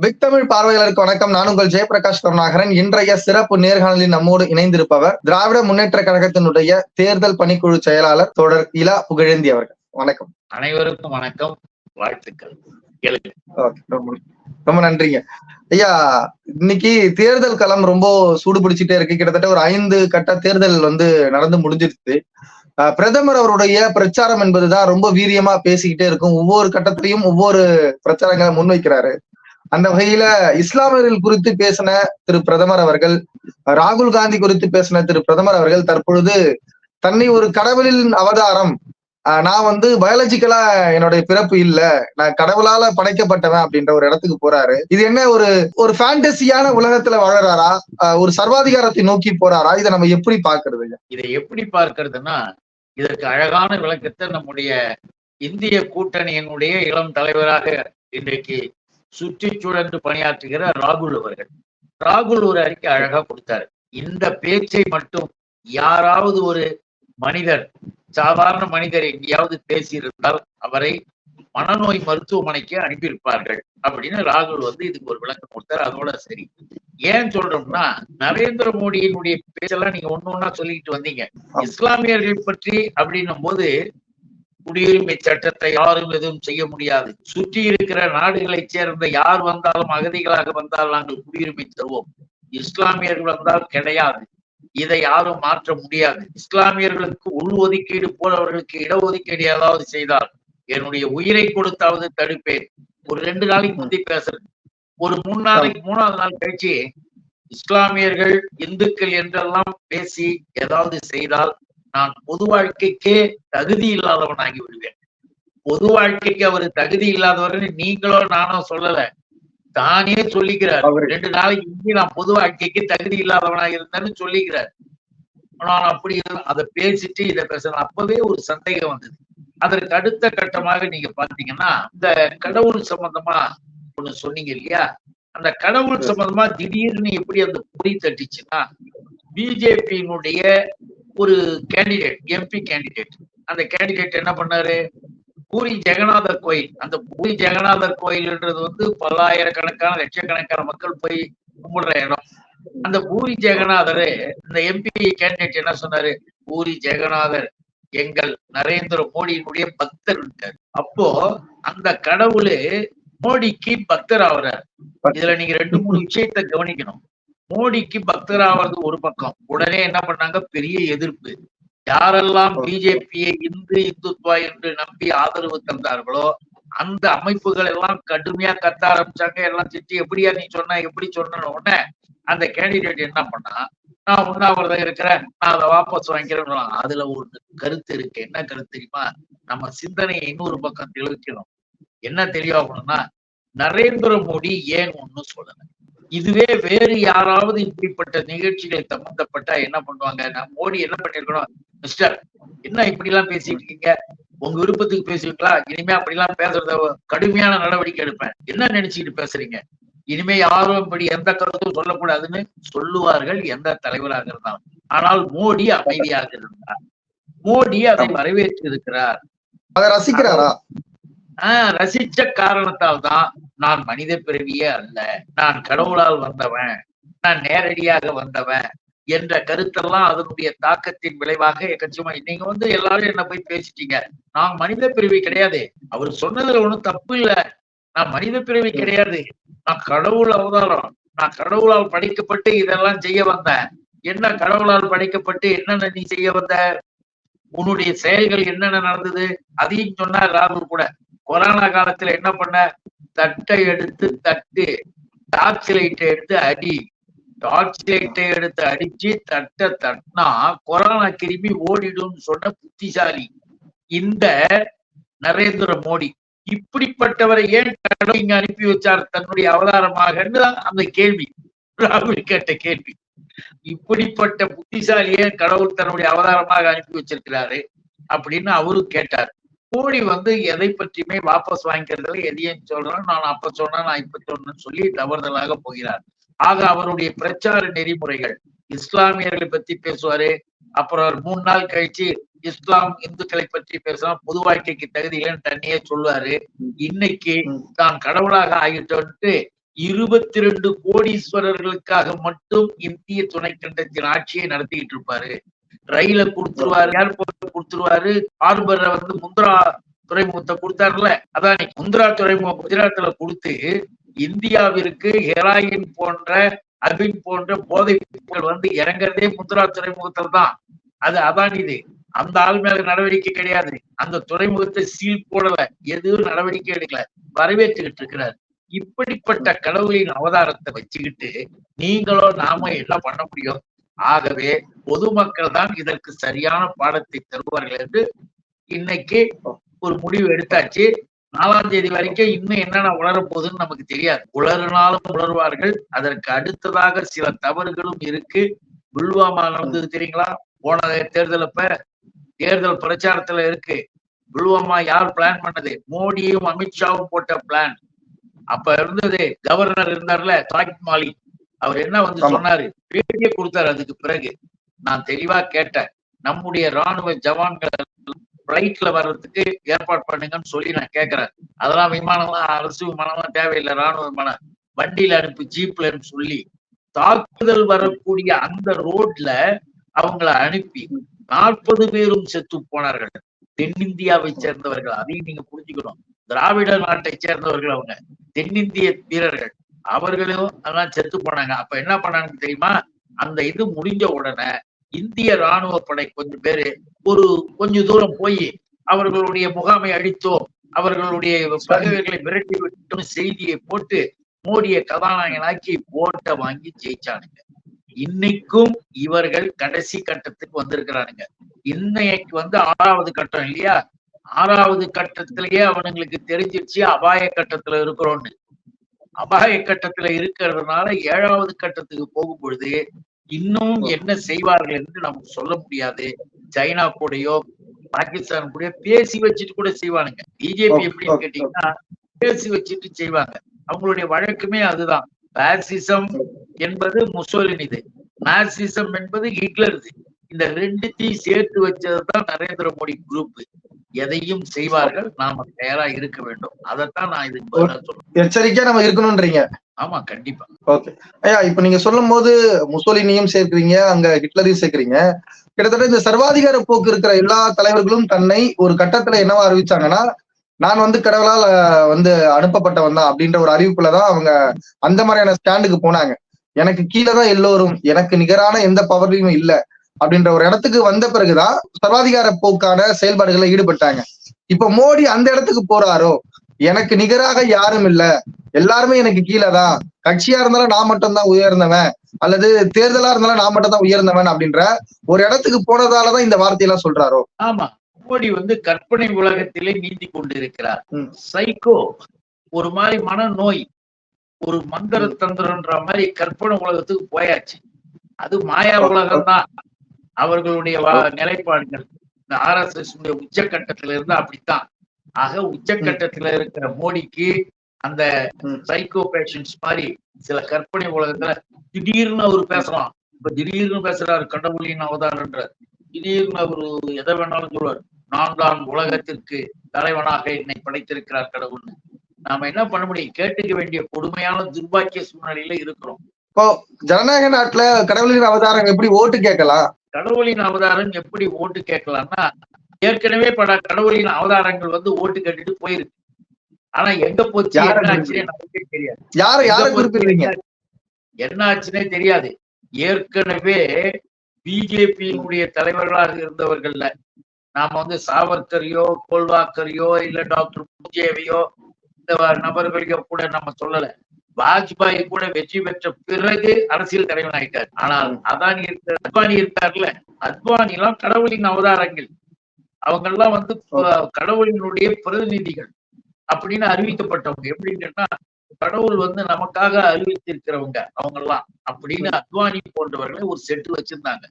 Big Tamil பார்வையாளருக்கு வணக்கம். நான் உங்கள் ஜெயபிரகாஷ் கருணாகரன். இன்றைய சிறப்பு நேர்காணலில் நம்மோடு இணைந்திருப்பவர் திராவிட முன்னேற்ற கழகத்தினுடைய தேர்தல் பணிக்குழு செயலாளர் தொடர் இலா புகழேந்தி அவர்கள். வணக்கம். அனைவருக்கும் வணக்கம். வாழ்த்துக்கள். ரொம்ப- நன்றிங்க. ஐயா இன்னைக்கு தேர்தல் களம் ரொம்ப சூடு பிடிச்சிட்டே இருக்கு. கிட்டத்தட்ட ஒரு ஐந்து கட்ட தேர்தல் வந்து நடந்து முடிஞ்சிருச்சு. பிரதமர் அவருடைய பிரச்சாரம் என்பதுதான் ரொம்ப வீரியமா பேசிக்கிட்டே இருக்கும். ஒவ்வொரு கட்டத்திலையும் ஒவ்வொரு பிரச்சாரங்களை முன்வைக்கிறாரு. அந்த வகையில இஸ்லாமியர்கள் குறித்து பேசின திரு பிரதமர் அவர்கள் ராகுல் காந்தி குறித்து பேசின திரு பிரதமர் அவர்கள் தற்பொழுது தன்னை ஒரு கடவுளின் அவதாரம் நான் வந்து பயாலஜிக்கலா என்னுடைய பிறப்பு இல்ல நான் கடவுளால படைக்கப்பட்டவன் அப்படின்ற ஒரு இடத்துக்கு போறாரு. இது என்ன ஒரு ஒரு ஃபேண்டசியான உலகத்துல வாழறாரா? ஒரு சர்வாதிகாரத்தை நோக்கி போறாரா? இதை நம்ம எப்படி பாக்குறது இதை எப்படி பார்க்கறதுன்னா இதற்கு அழகான விளக்கத்தை நம்முடைய இந்திய கூட்டணியினுடைய இளம் தலைவராக இன்றைக்கு சுற்றி சுழன்று பணியாற்றுகிற ராகுல் அவர்கள். ராகுல் ஒரு அறிக்கை அழகா கொடுத்தாரு. இந்த பேச்சை மட்டும் யாராவது ஒரு மனிதர் சாதாரண மனிதர் எங்கேயாவது பேசியிருந்தால் அவரை மனநோய் மருத்துவமனைக்கு அனுப்பியிருப்பார்கள் அப்படின்னு ராகுல் வந்து இதுக்கு ஒரு விளக்கம் கொடுத்தாரு. அதோட சரி. ஏன் சொல்றோம்னா நரேந்திர மோடியினுடைய பேச்செல்லாம் நீங்க ஒண்ணு ஒண்ணா சொல்லிக்கிட்டு வந்தீங்க. இஸ்லாமியர்கள் பற்றி அப்படின்னும் போது குடியுரிமை சட்டத்தை யாரும் எதுவும் செய்ய முடியாது. சுற்றி இருக்கிற நாடுகளைச் சேர்ந்த யார் வந்தாலும் அகதிகளாக வந்தால் நாங்கள் குடியுரிமை தருவோம். இஸ்லாமியர்கள் வந்தால் கிடையாது. இதை யாரும் மாற்ற முடியாது. இஸ்லாமியர்களுக்கு உள் ஒதுக்கீடு போலவர்களுக்கு இடஒதுக்கீடு ஏதாவது செய்தால் என்னுடைய உயிரை கொடுத்தாவது தடுப்பேன். ஒரு ரெண்டு நாளைக்கு முந்தி பேசுறது ஒரு மூணு நாளைக்கு மூணாவது நாள் கழிச்சு இஸ்லாமியர்கள் இந்துக்கள் என்றெல்லாம் பேசி ஏதாவது செய்தால் நான் பொது வாழ்க்கைக்கே தகுதி இல்லாதவனாகி விடுவேன். பொது வாழ்க்கைக்கு அவர் தகுதி இல்லாதவர்னு நீங்களோ நானோ சொல்லல. தானே சொல்லிக்கிறார். ரெண்டு நாளைக்கு முந்தி நான் பொது வாழ்க்கைக்கு தகுதி இல்லாதவனா இருந்தேன்னு சொல்லிக்கிறார். நான் அப்படி அதை பேசிட்டு இதை பேசணும் அப்பவே ஒரு சந்தேகம் வந்தது. அதற்கு அடுத்த கட்டமாக நீங்க பாத்தீங்கன்னா இந்த கடவுள் சம்பந்தமா ஒண்ணு சொன்னீங்க இல்லையா? அந்த கடவுள் சம்பந்தமா திடீர்னு எப்படி அந்த பொறி தட்டிச்சுன்னா பிஜேபியினுடைய ஒரு கேண்டிடேட் எம்பி கேண்டிடேட் அந்த கேண்டிடேட் என்ன பண்ணாரு? பூரி ஜெகநாதர் கோயில். அந்த பூரி ஜெகநாதர் கோயில்ன்றது வந்து பல்லாயிரக்கணக்கான லட்சக்கணக்கான மக்கள் போய் கும்பிடுற இடம். அந்த பூரி ஜெகநாதர் இந்த எம்பி கேண்டிடேட் என்ன சொன்னாரு? பூரி ஜெகநாதர் எங்கள் நரேந்திர மோடியினுடைய பக்தர் இருக்காரு. அப்போ அந்த கடவுளு மோடிக்கு பக்தர் ஆகுறாரு. இதுல நீங்க ரெண்டு மூணு விஷயத்த கவனிக்கணும். மோடிக்கு பக்தராவது ஒரு பக்கம். உடனே என்ன பண்ணாங்க? பெரிய எதிர்ப்பு. யாரெல்லாம் பிஜேபியை இந்து இந்துத்வா என்று நம்பி ஆதரவு தந்தார்களோ அந்த அமைப்புகள் எல்லாம் கடுமையா கத்த ஆரம்பிச்சாங்க. எல்லாம் திட்டி எப்படியா நீ சொன்ன எப்படி சொன்ன உடனே அந்த கேண்டிடேட் என்ன பண்ணா நான் உண்ணாவிரதம் இருக்கிறேன். நான் அதை வாபஸ் வாங்கிக்கிறேன் அதுல ஒரு கருத்து இருக்கு. என்ன கருத்து தெரியுமா? நம்ம சிந்தனையை இன்னொரு பக்கம் தெளிவிக்கணும் என்ன தெளிவாகணும்னா நரேந்திர மோடி ஏன் ஒண்ணு சொல்லல? இதுவே வேறு யாராவது இப்படிப்பட்ட நிகழ்ச்சிகள் சம்பந்தப்பட்டா என்ன பண்ணுவாங்க? மோடி என்ன பண்ணிருக்கணும்? மிஸ்டர் என்ன இப்படி எல்லாம் பேசிட்டு இருக்கீங்க? உங்க விருப்பத்துக்கு பேசுவீங்களா? இனிமே அப்படி எல்லாம் பேசுறத கடுமையான நடவடிக்கை எடுப்பேன். என்ன நினைச்சுக்கிட்டு பேசுறீங்க? இனிமே யாரும் இப்படி எந்த கருத்தும் சொல்லக்கூடாதுன்னு சொல்லுவார்கள் எந்த தலைவராக இருந்தாலும். ஆனால் மோடி அமைதியாக இருந்தார். மோடி அதை வரவேற்று இருக்கிறார் அதை ரசிக்கிறாரா? ஆஹ் ரசிச்ச காரணத்தால் தான் நான் மனித பிறவியே அல்ல. நான் கடவுளால் வந்தவன். நான் நேரடியாக வந்தவன் என்ற கருத்தெல்லாம் அதனுடைய தாக்கத்தின் விளைவாக எக்கச்சமா நீங்க வந்து எல்லாரும் என்ன போய் பேசிட்டீங்க. நான் மனித பிறவி கிடையாது. அவர் சொன்னதுல ஒண்ணும் தப்பு இல்ல. நான் மனித பிறவி கிடையாது. நான் கடவுள் அவதாரம். நான் கடவுளால் படைக்கப்பட்டு இதெல்லாம் செய்ய வந்தேன். என்ன கடவுளால் படைக்கப்பட்டு என்னென்ன நீ செய்ய வந்த? உன்னுடைய செயல்கள் என்னென்ன நடந்தது? அதையும் சொன்னார் ராகுல் கூட. கொரோனா காலத்துல என்ன பண்ண? தட்டை எடுத்து தட்டு டார்ச் லைட்டை எடுத்து அடி. டார்ச் லைட்டை எடுத்து அடிச்சு தட்டை தட்டினா கொரோனா கிருமி ஓடிடும் சொன்ன புத்திசாலி இந்த நரேந்திர மோடி. இப்படிப்பட்டவரை ஏன் கடவுள் இங்க அனுப்பி வச்சார்? தன்னுடைய அவதாரமாகன்னு அந்த கேள்வி. ராகுல் கேட்ட கேள்வி. இப்படிப்பட்ட புத்திசாலியை கடவுள் தன்னுடைய அவதாரமாக அனுப்பி வச்சிருக்கிறாரு? அப்படின்னு அவரும் கேட்டார். மோடி வந்து எதை பற்றியுமே வாபஸ் வாங்கிக்கிறதுல எதையும் சொல்றேன். நான் அப்ப சொன்னேன் நான் இப்ப சொன்னேன்னு சொல்லி தவறுதலாக போகிறார். ஆக அவருடைய பிரச்சார நெறிமுறைகள் இஸ்லாமியர்களை பத்தி பேசுவாரு. அப்புறம் மூணு நாள் கழிச்சு இஸ்லாம் இந்துக்களை பற்றி பேசலாம் பொது வாழ்க்கைக்கு தகுதி இல்லைன்னு தன்னையே சொல்லுவாரு. இன்னைக்கு தான் கடவுளாக ஆகிட்டோன்ட்டு இருபத்தி ரெண்டு கோடீஸ்வரர்களுக்காக மட்டும் இந்திய துணைக்கண்டத்தின் ஆட்சியை நடத்திக்கிட்டு இருப்பாரு. ரயில கொடுத்துருவாரு ஏர்போர்ட் கொடுத்துருவாரு. ஹார்பரை வந்து முந்திரா துறைமுகத்தை கொடுத்தாருல அதான் முந்திரா துறைமுகம் குஜராத்ல கொடுத்து இந்தியாவிற்கு ஹெராயின் போன்ற அபின் போன்ற போதை பொருட்கள் வந்து இறங்குறதே முந்திரா துறைமுகத்துல தான். அது அதான் இது. அந்த ஆள் மேல நடவடிக்கை கிடையாது. அந்த துறைமுகத்தை சீல் போடல. எதுவும் நடவடிக்கை எடுக்கல. வரவேற்றுக்கிட்டு இருக்கிறார். இப்படிப்பட்ட கடவுளின் அவதாரத்தை வச்சுக்கிட்டு நீங்களோ நாம என்ன பண்ண முடியும்? ஆகவே பொதுமக்கள் தான் இதற்கு சரியான பாடத்தை தருவார்கள் என்று இன்னைக்கு ஒரு முடிவு எடுத்தாச்சு. நாலாம் தேதி வரைக்கும் இன்னும் என்னென்ன உணர போகுதுன்னு நமக்கு தெரியாது. உளறினாலும் உணர்வார்கள் அதற்கு அடுத்ததாக சில தவறுகளும் இருக்கு. புல்வாமா நடந்தது தெரியுங்களா? போன தேர்தல் தேர்தல் பிரச்சாரத்துல இருக்கு. புல்வாமா யார் பிளான் பண்ணது? மோடியும் அமித்ஷாவும் போட்ட பிளான் அப்ப இருந்தது கவர்னர் இருந்தார்ல தாகித் மாலிக் அவர் என்ன வந்து. சொன்னாரு? பேட்டியே கொடுத்தாரு அதுக்கு பிறகு. நான் தெளிவா கேட்டேன். நம்முடைய ராணுவ ஜவான்கள் பிளைட்ல வர்றதுக்கு ஏற்பாடு பண்ணுங்கன்னு சொல்லி நான் கேட்கிறேன் அதெல்லாம் விமானம்லாம் அரசு விமானம்லாம் தேவையில்லை ராணுவ விமானம். வண்டியில அனுப்பி ஜீப்ல அனுப்பி சொல்லி தாக்குதல் வரக்கூடிய அந்த ரோட்ல அவங்கள அனுப்பி நாற்பது பேரும் செத்து போனார்கள். தென்னிந்தியாவை சேர்ந்தவர்கள் அதையும் நீங்க புரிஞ்சுக்கணும். திராவிட நாட்டை சேர்ந்தவர்கள் அவங்க. தென்னிந்திய வீரர்கள். அவர்களும் அதெல்லாம் செத்து போனாங்க. அப்ப என்ன பண்ணாங்க தெரியுமா? அந்த இது முடிஞ்ச உடனே இந்திய ராணுவ படை கொஞ்சம் பேரு ஒரு கொஞ்ச தூரம் போய் அவர்களுடைய முகாமை அழித்தோம் அவர்களுடைய பகைவர்களை விரட்டி விட்டோம் செய்தியை போட்டு மோடியை கதாநாயகனாக்கி போட்ட வாங்கி ஜெயிச்சானுங்க. இன்னைக்கும் இவர்கள் கடைசி கட்டத்துக்கு வந்திருக்கிறானுங்க. இன்னைக்கு வந்து ஆறாவது கட்டம் இல்லையா? ஆறாவது கட்டத்திலேயே அவனுங்களுக்கு தெரிஞ்சிருச்சு அபாய கட்டத்துல இருக்கிறோம்னு அபாய கட்டத்துல இருக்கிறதுனால ஏழாவது கட்டத்துக்கு போகும் பொழுது இன்னும் என்ன செய்வார்கள் என்று நமக்கு சொல்ல முடியாது. சைனா கூடயோ பாகிஸ்தான் கூட பேசி வச்சுட்டு கூட செய்வானுங்க. பிஜேபி எப்படின்னு கேட்டீங்கன்னா பேசி வச்சுட்டு செய்வாங்க. அவங்களுடைய வழக்குமே அதுதான். பாசிசம் என்பது முசோலினிது. நாசிசம் என்பது ஹிட்லருது. இந்த ரெண்டுத்தையும் சேர்த்து வச்சதுதான் நரேந்திர மோடி குரூப் எதையும் செய்வார்கள் நாம தயாரா இருக்க வேண்டும். அதைத்தான் நான் இதுக்கு சொல்றேன். எச்சரிக்கையா நம்ம இருக்கணும்ன்றீங்க? ஆமா கண்டிப்பா. ஓகே. ஐயா இப்ப நீங்க சொல்லும் போது முசோலினியும் சேர்க்கிறீங்க அங்க ஹிட்லரையும் சேர்க்கிறீங்க. கிட்டத்தட்ட இந்த சர்வாதிகார போக்கு இருக்கிற எல்லா தலைவர்களும் தன்னை ஒரு கட்டத்துல என்னவா அறிவிச்சாங்கன்னா நான் வந்து கடவுளால் வந்து அனுப்பப்பட்டவன் தான் அப்படின்ற ஒரு அறிவிப்புல தான் அவங்க அந்த மாதிரியான ஸ்டாண்டுக்கு போனாங்க. எனக்கு கீழே தான் எல்லோரும் எனக்கு நிகரான எந்த பவர்லையும் இல்ல. அப்படின்ற ஒரு இடத்துக்கு வந்த பிறகுதான் சர்வாதிகார போக்கான செயல்பாடுகளை ஈடுபட்டாங்க. இப்ப மோடி அந்த இடத்துக்கு போறாரோ? எனக்கு நிகராக யாரும் இல்ல. எல்லாருமே எனக்கு கீழே தான் கட்சியா இருந்தாலும் நான் மட்டும் தான் உயர்ந்தவன். அல்லது தேர்தலா இருந்தாலும் நான் மட்டும் தான் உயர்ந்தவன் அப்படின்ற ஒரு இடத்துக்கு போனதாலதான் இந்த வார்த்தையெல்லாம் சொல்றாரோ? ஆமா. மோடி வந்து கற்பனை உலகத்திலே நீந்தி கொண்டிருக்கிறார். சைக்கோ ஒரு மாதிரி மனநோய் ஒரு மந்திர தந்திரன்ற மாதிரி கற்பனை உலகத்துக்கு போயாச்சு. அது மாயா உலகம் தான் அவர்களுடைய நிலைப்பாடுகள். இந்த ஆர் எஸ் எஸ் உச்சக்கட்டத்துல இருந்தா அப்படித்தான். ஆக உச்சக்கட்டத்துல இருக்கிற மோடிக்கு அந்த. சைக்கோ பேஷன்ஸ் மாதிரி சில கற்பனை உலகத்துல திடீர்னு அவர் பேசலாம் இப்ப திடீர்னு பேசுறாரு கடவுளின் அவதாரன்றார் திடீர்னு அவரு எதை வேணாலும் சொல்லுவார். நான் தான் உலகத்திற்கு தலைவனாக என்னை படைத்திருக்கிறார் கடவுள்னு. நாம என்ன பண்ண முடியும்? கேட்டுக்க வேண்டிய கொடுமையான துர்பாக்கிய சூழ்நிலையில இருக்கிறோம். இப்போ ஜனநாயக நாட்டுல கடவுளின் அவதாரம் எப்படி ஓட்டு கேட்கலாம்? கடவுளின் அவதாரம் எப்படி ஓட்டு கேட்கலாம்னா ஏற்கனவே பல கடவுளின் அவதாரங்கள் வந்து ஓட்டு கேட்டுட்டு போயிருக்கு. ஆனா எங்க போச்சு தெரியாது. என்ன ஆச்சுன்னே தெரியாது. ஏற்கனவே பிஜேபியினுடைய தலைவர்களாக இருந்தவர்கள்ல நாம வந்து சாவர்கரையோ கோல்வாக்கரையோ இல்ல டாக்டர் பூஜேவையோ இந்த நபர்களையோ கூட நம்ம சொல்லல. வாஜ்பாய் கூட வெற்றி பெற்ற பிறகு அரசியல் தலைவன் ஆயிட்டார். ஆனால் அதானி இருக்க அத்வானி இருக்கார்ல அத்வானி எல்லாம் கடவுளின் அவதாரங்கள். அவங்க எல்லாம் வந்து கடவுளினுடைய பிரதிநிதிகள் அப்படின்னு அறிவிக்கப்பட்டவங்க. எப்படின்னு கேட்டா கடவுள் வந்து நமக்காக அறிவித்திருக்கிறவங்க அவங்க எல்லாம் அப்படின்னு அத்வானி போன்றவர்களை ஒரு செட்டு வச்சிருந்தாங்க.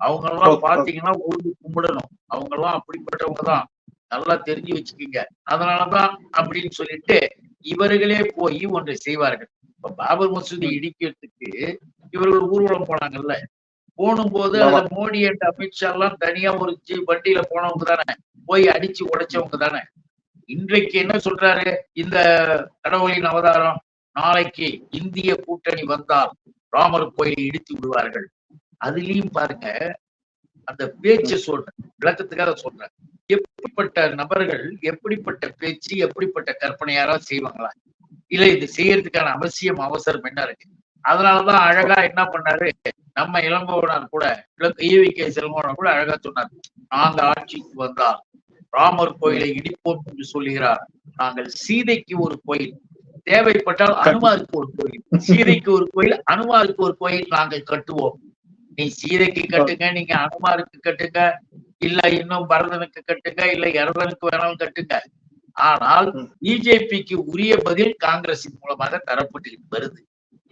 அவங்க எல்லாம் பாத்தீங்கன்னா ஊர்ந்து கும்பிடணும். அவங்க எல்லாம் அப்படிப்பட்டவங்க தான். நல்லா தெரிஞ்சு வச்சுக்கோங்க. அதனாலதான் அப்படின்னு சொல்லிட்டு இவர்களே போய் ஒன்றை செய்வார்கள். இப்ப பாபர் மசூதி இடிக்கிறதுக்கு இவர்கள் ஊர்வலம் போனாங்கல்ல. போகும்போது ஆமா. அதுல மோடி அண்ட் அமித்ஷா எல்லாம் தனியா ஒரு வண்டியில போனவங்க தானே. போய் அடிச்சு உடைச்சவங்க தானே. இன்றைக்கு என்ன சொல்றாரு இந்த கடவுளின் அவதாரம்? நாளைக்கு இந்திய கூட்டணி வந்தால் ராமர் கோயிலை இடித்து விடுவார்கள். அதுலயும் பாருங்க அந்த பேச்சு சொல்றேன் விளக்கத்துக்காக சொல்றேன். எப்படிப்பட்ட நபர்கள் எப்படிப்பட்ட பேச்சு எப்படிப்பட்ட கற்பனை யாராவது செய்வாங்களா? இல்ல இது செய்யறதுக்கான அவசியம் அவசரம் என்ன இருக்கு? அதனாலதான் அழகா என்ன பண்ணாரு? நம்ம இளங்கோவனார் கூட ஈவி கே செல்வனார் கூட அழகா சொன்னார் நாங்க ஆட்சிக்கு வந்தால் ராமர் கோயிலை இடிப்போம் என்று சொல்லுகிறார். நாங்கள் சீதைக்கு ஒரு கோயில் தேவைப்பட்டால் அனுமாருக்கு ஒரு கோயில் சீதைக்கு ஒரு கோயில் அனுமாருக்கு ஒரு கோயில் நாங்கள் கட்டுவோம். நீ சீதைக்கு கட்டுங்க நீங்க அனுமாருக்கு கட்டுங்க இல்ல இன்னும் பரதனுக்கு கட்டுங்க இல்ல இரதனுக்கு வேணாலும் கட்டுங்க. ஆனால் பிஜேபிக்கு உரிய பதில் காங்கிரசின் மூலமாக தரப்பட்டு வருது.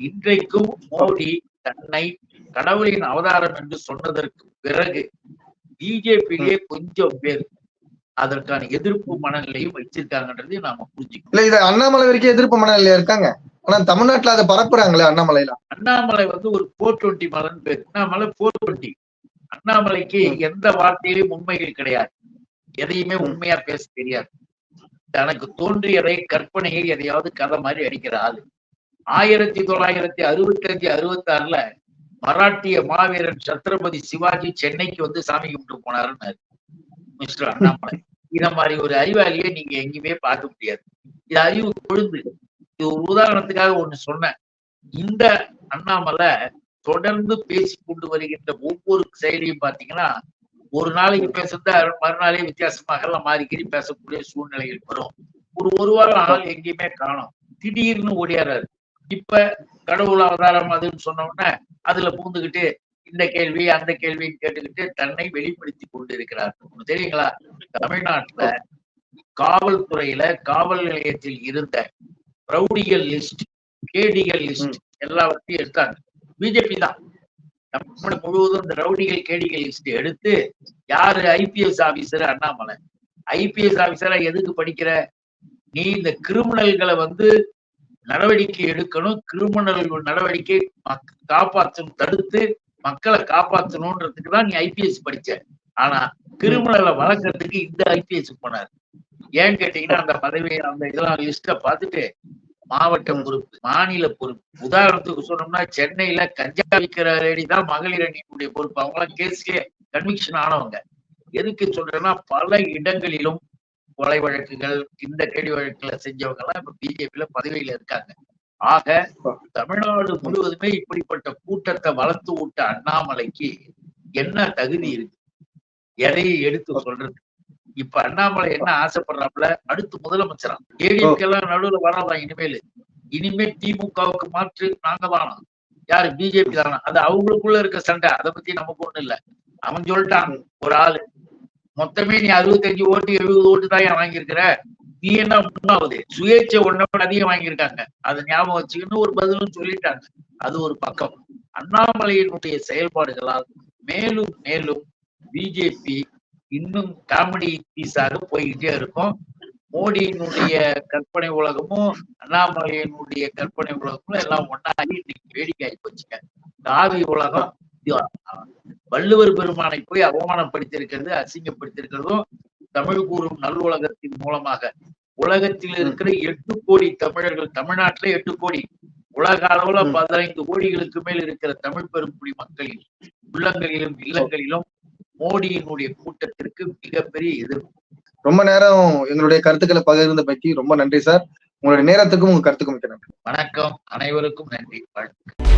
இன்றைக்கும் மோடி தன்னை கடவுளின் அவதாரம் என்று சொன்னதற்கு பிறகு பிஜேபியிலே கொஞ்சம் பேர் அதற்கான எதிர்ப்பு மனநிலையும் வச்சிருக்காங்கன்றதையும் நாம புரிஞ்சுக்கணும். இல்ல இது அண்ணாமலை வரைக்கும் எதிர்ப்பு மனநிலையா இருக்காங்க? ஆனா தமிழ்நாட்டுல அதை பரப்புறாங்களே அண்ணாமலையில அண்ணாமலை வந்து ஒரு போர் டுவெண்ட்டி மலன் பேர். அண்ணாமலை போர் டுவெண்ட்டி அண்ணாமலைக்கு எந்த வார்த்தையிலும் உண்மைகள் கிடையாது. எதையுமே உண்மையா பேச தெரியாது. தனக்கு தோன்றியதை கற்பனையை எதையாவது கதை மாதிரி அடிக்கிற ஆளு. ஆயிரத்தி தொள்ளாயிரத்தி அறுபத்தி அஞ்சு அறுபத்தி ஆறுல மராட்டிய மாவீரன் சத்ரபதி சிவாஜி சென்னைக்கு வந்து சாமி கும்பிட்டு போனாருன்னு மிஸ்டர் அண்ணாமலை இந்த மாதிரி ஒரு அறிவாளியை நீங்க எங்கேயுமே பார்க்க முடியாது. இது அறிவு கொழுந்து. இது ஒரு உதாரணத்துக்காக ஒண்ணு சொன்னேன். இந்த அண்ணாமலை தொடர்ந்து பேசி கொண்டு வருகின்ற ஒவ்வொரு செயலையும் பாத்தீங்கன்னா ஒரு நாளைக்கு பேசுறது மறுநாளே வித்தியாசமாக எல்லாம் மாறிக்கிரி பேசக்கூடிய சூழ்நிலைகள் வரும். ஒரு ஒரு வாரம் ஆள் எங்கேயுமே காணும். திடீர்னு ஓடியாராரு இப்ப கடவுள் அவதாரம் அதுன்னு சொன்ன உடனே அதுல பூந்துகிட்டு இந்த கேள்வி அந்த கேள்வின்னு கேட்டுக்கிட்டு தன்னை வெளிப்படுத்தி கொண்டிருக்கிறார் இருக்கிறார் தெரியுங்களா? தமிழ்நாட்டுல காவல்துறையில காவல் நிலையத்தில் இருந்த ரவுடிகள் லிஸ்ட் கேடிகள் லிஸ்ட் எல்லாவற்றையும் எடுத்தாங்க. பிஜேபி தான். தமிழ் முழுவதும் இந்த ரவுடிகள் கேடிகள் லிஸ்ட் எடுத்து யாரு ஐபிஎஸ் ஆபீசர்? அண்ணாமலை. ஐபிஎஸ் ஆபீசரா எதுக்கு படிக்கிற? நீ இந்த கிரிமினல்களை வந்து நடவடிக்கை எடுக்கணும். கிரிமினல் நடவடிக்கை மக்- தடுத்து மக்களை காப்பாற்றணும்ன்றதுக்கு தான் நீ ஐபிஎஸ் படிச்ச. ஆனா கிரிமினலை வளர்க்கறதுக்கு இந்த ஐபிஎஸ் போனாரு. ஏன் கேட்டீங்கன்னா அந்த பதவி அந்த இதெல்லாம் லிஸ்ட பார்த்துட்டு மாவட்டம் பொறுப்பு மாநில பொறுப்பு. உதாரணத்துக்கு சொன்னோம்னா சென்னையில கஞ்சா விற்கிற லேடி தான் மகளிர் அணியினுடைய பொறுப்பு. அவங்க எல்லாம் கேஸ்லயே கன்விக்ஷன் ஆனவங்க. எதுக்கு சொல்றேன்னா பல இடங்களிலும் கொலை வழக்குகள் இந்த கேடி வழக்குல செஞ்சவங்க எல்லாம் இப்ப பிஜேபியில பதவியில இருக்காங்க. ஆக தமிழ்நாடு முழுவதுமே இப்படிப்பட்ட கூட்டத்தை வளர்த்து விட்ட அண்ணாமலைக்கு என்ன தகுதி இருக்கு? எதையை எடுத்து சொல்றது? இப்ப அண்ணாமலை என்ன ஆசைப்படுறாப்புல? அடுத்து முதலமைச்சரா? ஏடிஎம்கே எல்லாம் நடுவுல வராதான் இனிமேல்? இனிமே திமுகவுக்கு மாற்று நாங்க தானா? யாரு? பிஜேபி தானா? அது அவங்களுக்குள்ள இருக்க சண்டை. அதை பத்தி நமக்கு ஒண்ணு இல்ல. அவன் சொல்லிட்டான் ஒரு ஆளு மொத்தமே நீ அறுபத்தஞ்சு ஓட்டு எழுபது ஓட்டு தான் வாங்கியிருக்கிற? நீ என்ன மூணாவது? சுயேட்சை ஒன்னோட அதிகம் வாங்கியிருக்காங்க. அதை ஞாபகம் வச்சுக்கணும் ஒரு பதிலும் சொல்லிட்டாங்க. அது ஒரு பக்கம். அண்ணாமலையினுடைய செயல்பாடுகளால் மேலும் மேலும் பிஜேபி இன்னும் காமெடி பீஸாக போய்கிட்டே இருக்கும். மோடியினுடைய கற்பனை உலகமும் அண்ணாமலையினுடைய கற்பனை உலகமும் எல்லாம் ஒன்னாகி இன்னைக்கு வேடிக்கை ஆகி போச்சுங்க. காவி உலகம் வள்ளுவர் பெருமானை போய் அவமானப்படுத்தியிருக்கிறது அசிங்கப்படுத்திருக்கிறதும் தமிழ் கூறும் நல்லுலகத்தின் மூலமாக உலகத்தில் இருக்கிற எட்டு கோடி தமிழர்கள் தமிழ்நாட்டுல எட்டு கோடி. உலக அளவுல. பதினைந்து கோடிகளுக்கு மேல் இருக்கிற தமிழ் பெருங்குடி மக்களின் உள்ளங்களிலும் இல்லங்களிலும் மோடியினுடைய கூட்டத்திற்கு மிகப்பெரிய எதிர்ப்பு. ரொம்ப நேரம் எங்களுடைய கருத்துக்களை பகிர்ந்த பற்றி ரொம்ப நன்றி சார். உங்களுடைய நேரத்துக்கும் உங்க கருத்துக்கும் நன்றி. வணக்கம். அனைவருக்கும் நன்றி. வாழ்த்துக்கள்